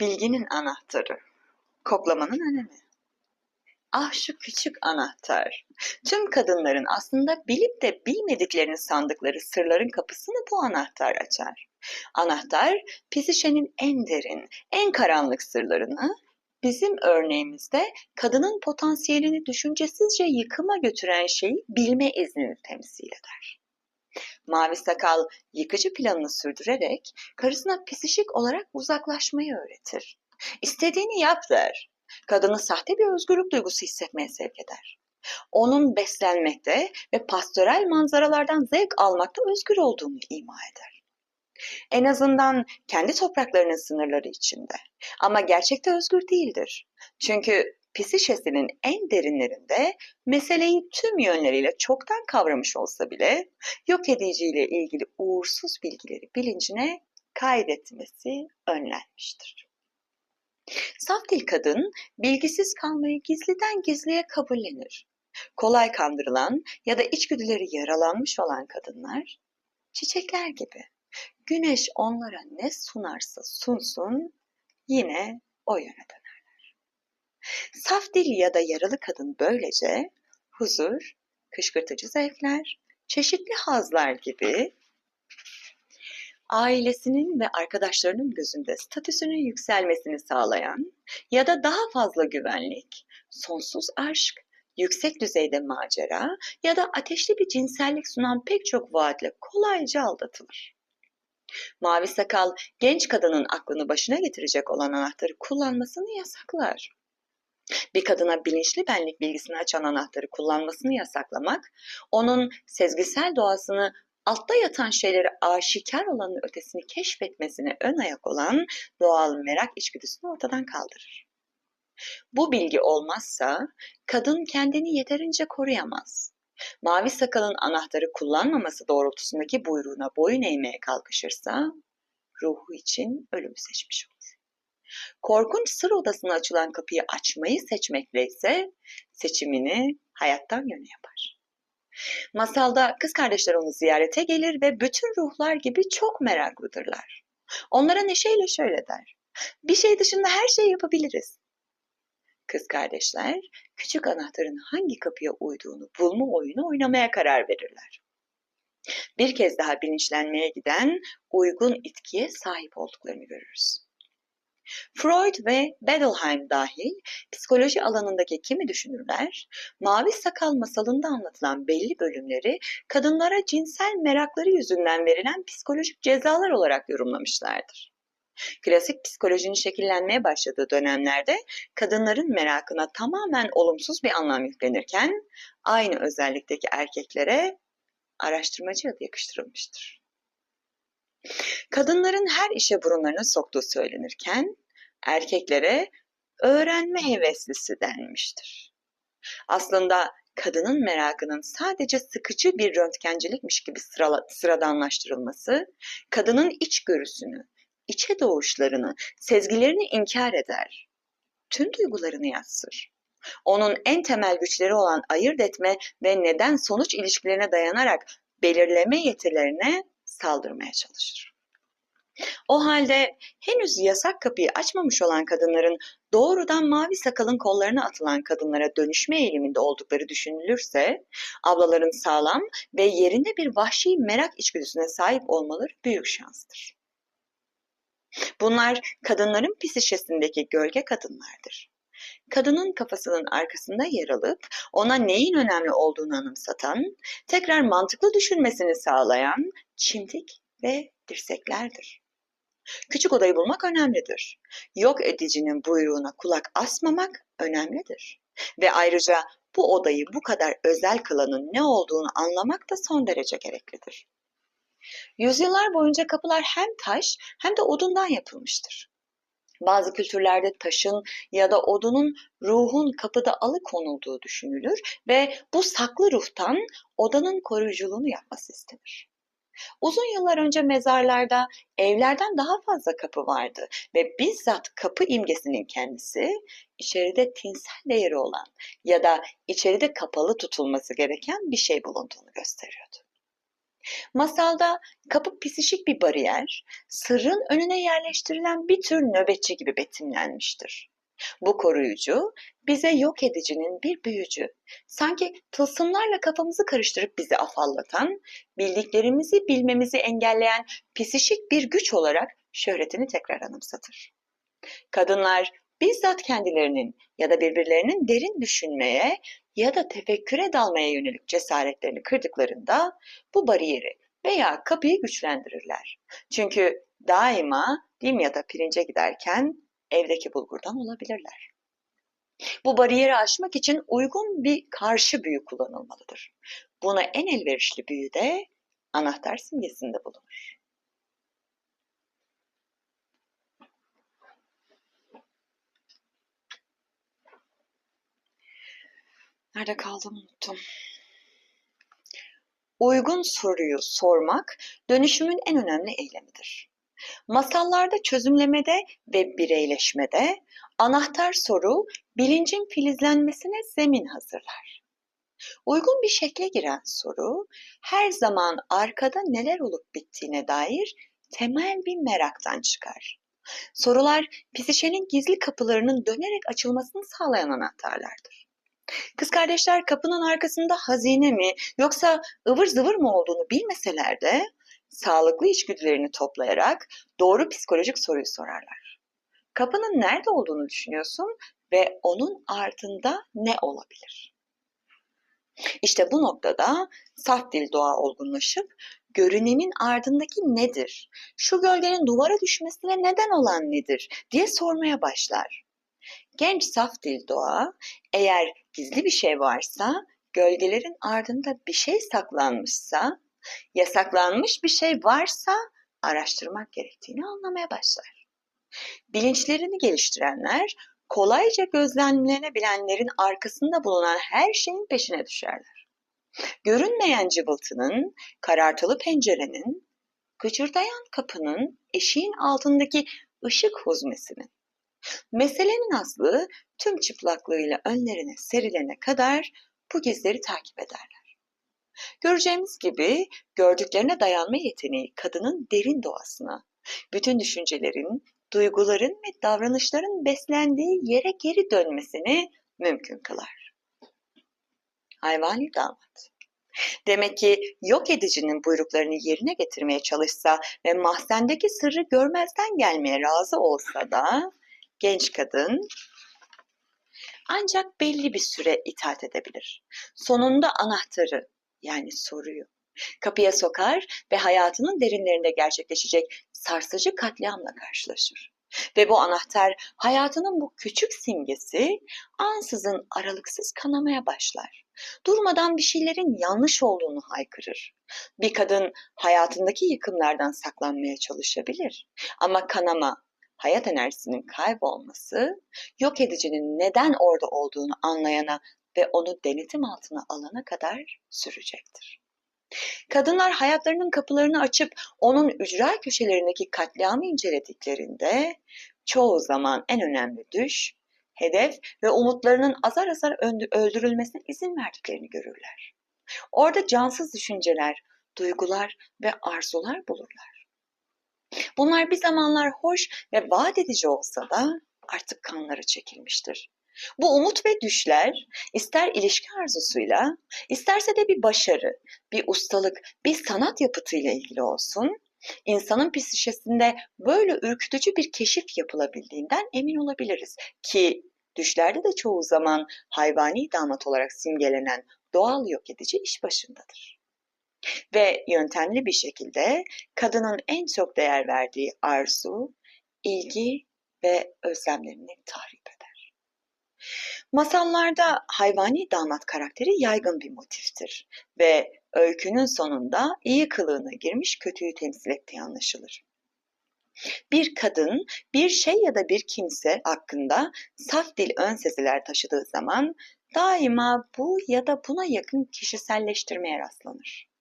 Bilginin anahtarı. Koklamanın önemi. Ah şu küçük anahtar. Tüm kadınların aslında bilip de bilmediklerini sandıkları sırların kapısını bu anahtar açar. Anahtar, psişenin en derin, en karanlık sırlarını, bizim örneğimizde kadının potansiyelini düşüncesizce yıkıma götüren şeyi bilme iznini temsil eder. Mavi Sakal yıkıcı planını sürdürerek karısına psişik olarak uzaklaşmayı öğretir. İstediğini yap der. Kadını sahte bir özgürlük duygusu hissetmeye sevk eder. Onun beslenmekte ve pastörel manzaralardan zevk almakta özgür olduğunu ima eder. En azından kendi topraklarının sınırları içinde. Ama gerçekte özgür değildir. Çünkü psişesinin en derinlerinde meseleyi tüm yönleriyle çoktan kavramış olsa bile yok ediciyle ilgili uğursuz bilgileri bilincine kaydetmesi önlenmiştir. Saf dil kadın bilgisiz kalmayı gizliden gizliye kabullenir. Kolay kandırılan ya da içgüdüleri yaralanmış olan kadınlar çiçekler gibi. Güneş onlara ne sunarsa sunsun yine o yöne dönerler. Saf dil ya da yaralı kadın böylece huzur, kışkırtıcı zevkler, çeşitli hazlar gibi ailesinin ve arkadaşlarının gözünde statüsünün yükselmesini sağlayan ya da daha fazla güvenlik, sonsuz aşk, yüksek düzeyde macera ya da ateşli bir cinsellik sunan pek çok vaatle kolayca aldatılır. Mavi sakal genç kadının aklını başına getirecek olan anahtarı kullanmasını yasaklar. Bir kadına bilinçli benlik bilgisini açan anahtarı kullanmasını yasaklamak, onun sezgisel doğasını altta yatan şeyleri aşikar olanın ötesini keşfetmesine ön ayak olan doğal merak içgüdüsünü ortadan kaldırır. Bu bilgi olmazsa kadın kendini yeterince koruyamaz. Mavi sakalın anahtarı kullanmaması doğrultusundaki buyruğuna boyun eğmeye kalkışırsa ruhu için ölümü seçmiş olur. Korkunç sır odasına açılan kapıyı açmayı seçmekle ise seçimini hayattan yöne yapar. Masalda kız kardeşler onu ziyarete gelir ve bütün ruhlar gibi çok meraklıdırlar. Onlara neşeyle şöyle der. Bir şey dışında her şeyi yapabiliriz. Kız kardeşler küçük anahtarın hangi kapıya uyduğunu bulma oyunu oynamaya karar verirler. Bir kez daha bilinçlenmeye giden uygun itkiye sahip olduklarını görürüz. Freud ve Bedelheim dahil psikoloji alanındaki kimi düşünürler, Mavi Sakal masalında anlatılan belli bölümleri kadınlara cinsel merakları yüzünden verilen psikolojik cezalar olarak yorumlamışlardır. Klasik psikolojinin şekillenmeye başladığı dönemlerde kadınların merakına tamamen olumsuz bir anlam yüklenirken aynı özellikteki erkeklere araştırmacı adı yakıştırılmıştır. Kadınların her işe burunlarını soktuğu söylenirken erkeklere öğrenme heveslisi denmiştir. Aslında kadının merakının sadece sıkıcı bir röntgencilikmiş gibi sırala, sıradanlaştırılması, kadının içgörüsünü, içe doğuşlarını, sezgilerini inkar eder. Tüm duygularını yatsır. Onun en temel güçleri olan ayırt etme ve neden sonuç ilişkilerine dayanarak belirleme yetilerine saldırmaya çalışır. O halde henüz yasak kapıyı açmamış olan kadınların doğrudan mavi sakalın kollarına atılan kadınlara dönüşme eğiliminde oldukları düşünülürse, ablaların sağlam ve yerinde bir vahşi merak içgüdüsüne sahip olmaları büyük şanstır. Bunlar kadınların psişesindeki gölge kadınlardır. Kadının kafasının arkasında yer alıp ona neyin önemli olduğunu anımsatan, tekrar mantıklı düşünmesini sağlayan çimdik ve dirseklerdir. Küçük odayı bulmak önemlidir. Yok edicinin buyruğuna kulak asmamak önemlidir. Ve ayrıca bu odayı bu kadar özel kılanın ne olduğunu anlamak da son derece gereklidir. Yüzyıllar boyunca kapılar hem taş hem de odundan yapılmıştır. Bazı kültürlerde taşın ya da odunun ruhun kapıda alıkonulduğu düşünülür ve bu saklı ruhtan odanın koruyuculuğunu yapması istenir. Uzun yıllar önce mezarlarda evlerden daha fazla kapı vardı ve bizzat kapı imgesinin kendisi içeride tinsel değeri olan ya da içeride kapalı tutulması gereken bir şey bulunduğunu gösteriyordu. Masalda kapı pisişik bir bariyer, sırrın önüne yerleştirilen bir tür nöbetçi gibi betimlenmiştir. Bu koruyucu, bize yok edicinin bir büyücü, sanki tılsımlarla kafamızı karıştırıp bizi afallatan, bildiklerimizi bilmemizi engelleyen pisişik bir güç olarak şöhretini tekrar anımsatır. Kadınlar bizzat kendilerinin ya da birbirlerinin derin düşünmeye ya da tefekküre dalmaya yönelik cesaretlerini kırdıklarında bu bariyeri veya kapıyı güçlendirirler. Çünkü daima dim ya da pirince giderken evdeki bulgurdan olabilirler. Bu bariyeri aşmak için uygun bir karşı büyü kullanılmalıdır. Buna en elverişli büyü de anahtar simgesinde bulunur. Nerede kaldım unuttum. Uygun soruyu sormak dönüşümün en önemli eylemidir. Masallarda çözümlemede ve bireyleşmede anahtar soru bilincin filizlenmesine zemin hazırlar. Uygun bir şekle giren soru her zaman arkada neler olup bittiğine dair temel bir meraktan çıkar. Sorular psişenin gizli kapılarının dönerek açılmasını sağlayan anahtarlardır. Kız kardeşler kapının arkasında hazine mi yoksa ıvır zıvır mı olduğunu bilmeseler de sağlıklı içgüdülerini toplayarak doğru psikolojik soruyu sorarlar. Kapının nerede olduğunu düşünüyorsun ve onun ardında ne olabilir? İşte bu noktada saf dil doğa olgunlaşıp görünenin ardındaki nedir? Şu gölgenin duvara düşmesine neden olan nedir diye sormaya başlar. Genç saf dil doğa eğer gizli bir şey varsa, gölgelerin ardında bir şey saklanmışsa yasaklanmış bir şey varsa araştırmak gerektiğini anlamaya başlar. Bilinçlerini geliştirenler kolayca gözlemlenebilenlerin arkasında bulunan her şeyin peşine düşerler. Görünmeyen cıvıltının, karartılı pencerenin, gıcırdayan kapının, eşiğin altındaki ışık huzmesinin. Meselenin aslı tüm çıplaklığıyla önlerine serilene kadar bu gizleri takip ederler. Göreceğimiz gibi gördüklerine dayanma yeteneği kadının derin doğasına, bütün düşüncelerin, duyguların ve davranışların beslendiği yere geri dönmesini mümkün kılar. Hayvani damat. Demek ki yok edicinin buyruklarını yerine getirmeye çalışsa ve mahzendeki sırrı görmezden gelmeye razı olsa da genç kadın ancak belli bir süre itaat edebilir. Sonunda anahtarı yani soruyu kapıya sokar ve hayatının derinlerinde gerçekleşecek sarsıcı katliamla karşılaşır. Ve bu anahtar hayatının bu küçük simgesi ansızın aralıksız kanamaya başlar. Durmadan bir şeylerin yanlış olduğunu haykırır. Bir kadın hayatındaki yıkımlardan saklanmaya çalışabilir. Ama kanama, hayat enerjisinin kaybolması, yok edicinin neden orada olduğunu anlayana ve onu denetim altına alana kadar sürecektir. Kadınlar hayatlarının kapılarını açıp onun ücra köşelerindeki katliamı incelediklerinde çoğu zaman en önemli düş, hedef ve umutlarının azar azar öldürülmesine izin verdiklerini görürler. Orada cansız düşünceler, duygular ve arzular bulurlar. Bunlar bir zamanlar hoş ve vaat edici olsa da artık kanları çekilmiştir. Bu umut ve düşler ister ilişki arzusuyla, isterse de bir başarı, bir ustalık, bir sanat yapıtıyla ilgili olsun, insanın psişesinde böyle ürkütücü bir keşif yapılabildiğinden emin olabiliriz ki düşlerde de çoğu zaman hayvani damat olarak simgelenen doğal yok edici iş başındadır. Ve yöntemli bir şekilde kadının en çok değer verdiği arzu, ilgi ve özlemlerini tahrip eder. Masallarda hayvani damat karakteri yaygın bir motiftir ve öykünün sonunda iyi kılığına girmiş kötüyü temsil ettiği anlaşılır. Bir kadın, bir şey ya da bir kimse hakkında saf dil ön sesiler taşıdığı zaman daima bu ya da buna yakın kişiselleştirmeye rastlanır.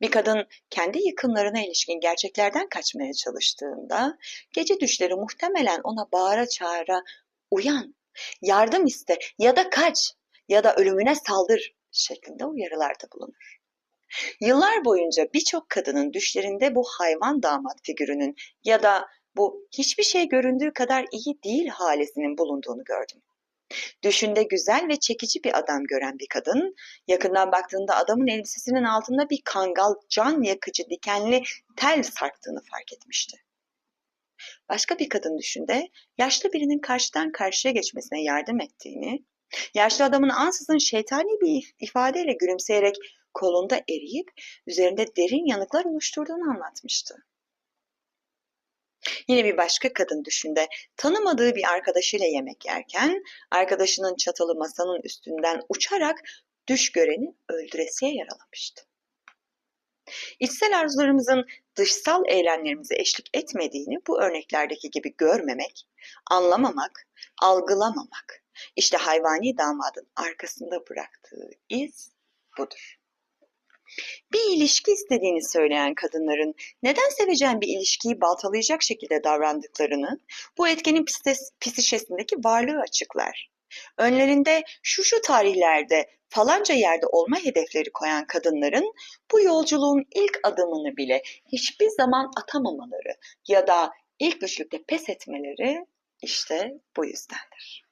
Bir kadın kendi yıkımlarına ilişkin gerçeklerden kaçmaya çalıştığında gece düşleri muhtemelen ona bağıra çağıra uyan yardım iste ya da kaç ya da ölümüne saldır şeklinde uyarılarda bulunur. Yıllar boyunca birçok kadının düşlerinde bu hayvan damat figürünün ya da bu hiçbir şey göründüğü kadar iyi değil halesinin bulunduğunu gördüm. Düşünde güzel ve çekici bir adam gören bir kadın, yakından baktığında adamın elbisesinin altında bir kangal can yakıcı dikenli tel sarktığını fark etmişti. Başka bir kadın düşünde yaşlı birinin karşıdan karşıya geçmesine yardım ettiğini, yaşlı adamın ansızın şeytani bir ifadeyle gülümseyerek kolunda eriyip üzerinde derin yanıklar oluşturduğunu anlatmıştı. Yine bir başka kadın düşünde tanımadığı bir arkadaşıyla yemek yerken arkadaşının çatalı masanın üstünden uçarak düş göreni öldüresiye yaralamıştı. İçsel arzularımızın dışsal eylemlerimize eşlik etmediğini bu örneklerdeki gibi görmemek, anlamamak, algılamamak, işte hayvani damadın arkasında bıraktığı iz budur. Bir ilişki istediğini söyleyen kadınların neden seveceğin bir ilişkiyi baltalayacak şekilde davrandıklarını bu etkenin psişesindeki varlığı açıklar. Önlerinde şu şu tarihlerde falanca yerde olma hedefleri koyan kadınların bu yolculuğun ilk adımını bile hiçbir zaman atamamaları ya da ilk güçlükte pes etmeleri işte bu yüzdendir.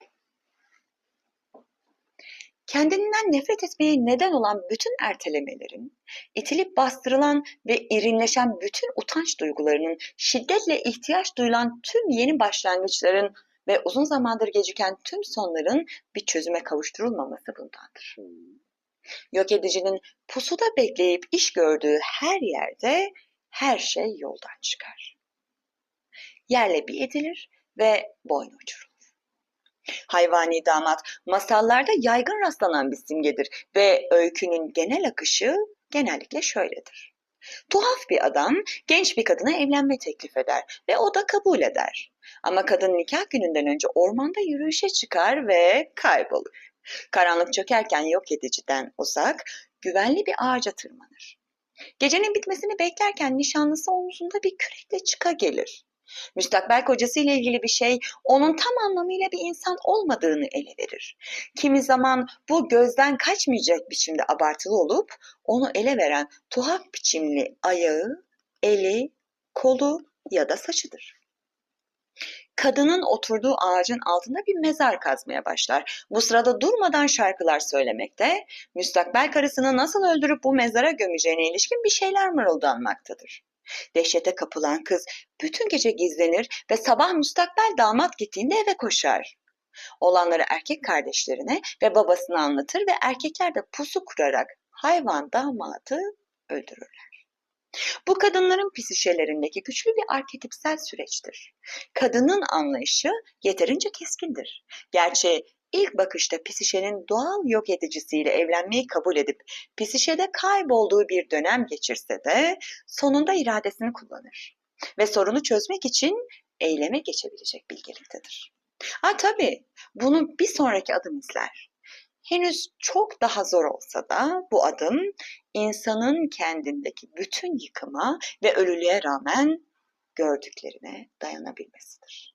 Kendinden nefret etmeye neden olan bütün ertelemelerin, itilip bastırılan ve irinleşen bütün utanç duygularının, şiddetle ihtiyaç duyulan tüm yeni başlangıçların ve uzun zamandır geciken tüm sonların bir çözüme kavuşturulmaması bundandır. Yok edicinin pusuda bekleyip iş gördüğü her yerde her şey yoldan çıkar. Yerle bir edilir ve boyun uçurur. Hayvani damat masallarda yaygın rastlanan bir simgedir ve öykünün genel akışı genellikle şöyledir. Tuhaf bir adam genç bir kadına evlenme teklif eder ve o da kabul eder. Ama kadın nikah gününden önce ormanda yürüyüşe çıkar ve kaybolur. Karanlık çökerken yok ediciden uzak, güvenli bir ağaca tırmanır. Gecenin bitmesini beklerken nişanlısı omzunda bir kürekle çıka gelir. Müstakbel kocasıyla ilgili bir şey onun tam anlamıyla bir insan olmadığını ele verir. Kimi zaman bu gözden kaçmayacak biçimde abartılı olup onu ele veren tuhaf biçimli ayağı, eli, kolu ya da saçıdır. Kadının oturduğu ağacın altında bir mezar kazmaya başlar. Bu sırada durmadan şarkılar söylemekte, müstakbel karısını nasıl öldürüp bu mezara gömeceğine ilişkin bir şeyler mırıldanmaktadır. Dehşete kapılan kız bütün gece gizlenir ve sabah müstakbel damat gittiğinde eve koşar. Olanları erkek kardeşlerine ve babasına anlatır ve erkekler de pusu kurarak hayvan damadı öldürürler. Bu kadınların psişelerindeki güçlü bir arketipsel süreçtir. Kadının anlayışı yeterince keskindir. Gerçi ilk bakışta Pisişe'nin doğal yok edicisiyle evlenmeyi kabul edip Pisişe'de kaybolduğu bir dönem geçirse de sonunda iradesini kullanır ve sorunu çözmek için eyleme geçebilecek bilgeliktedir. Ha tabii bunu bir sonraki adım izler. Henüz çok daha zor olsa da bu adım insanın kendindeki bütün yıkıma ve ölülüğe rağmen gördüklerine dayanabilmesidir.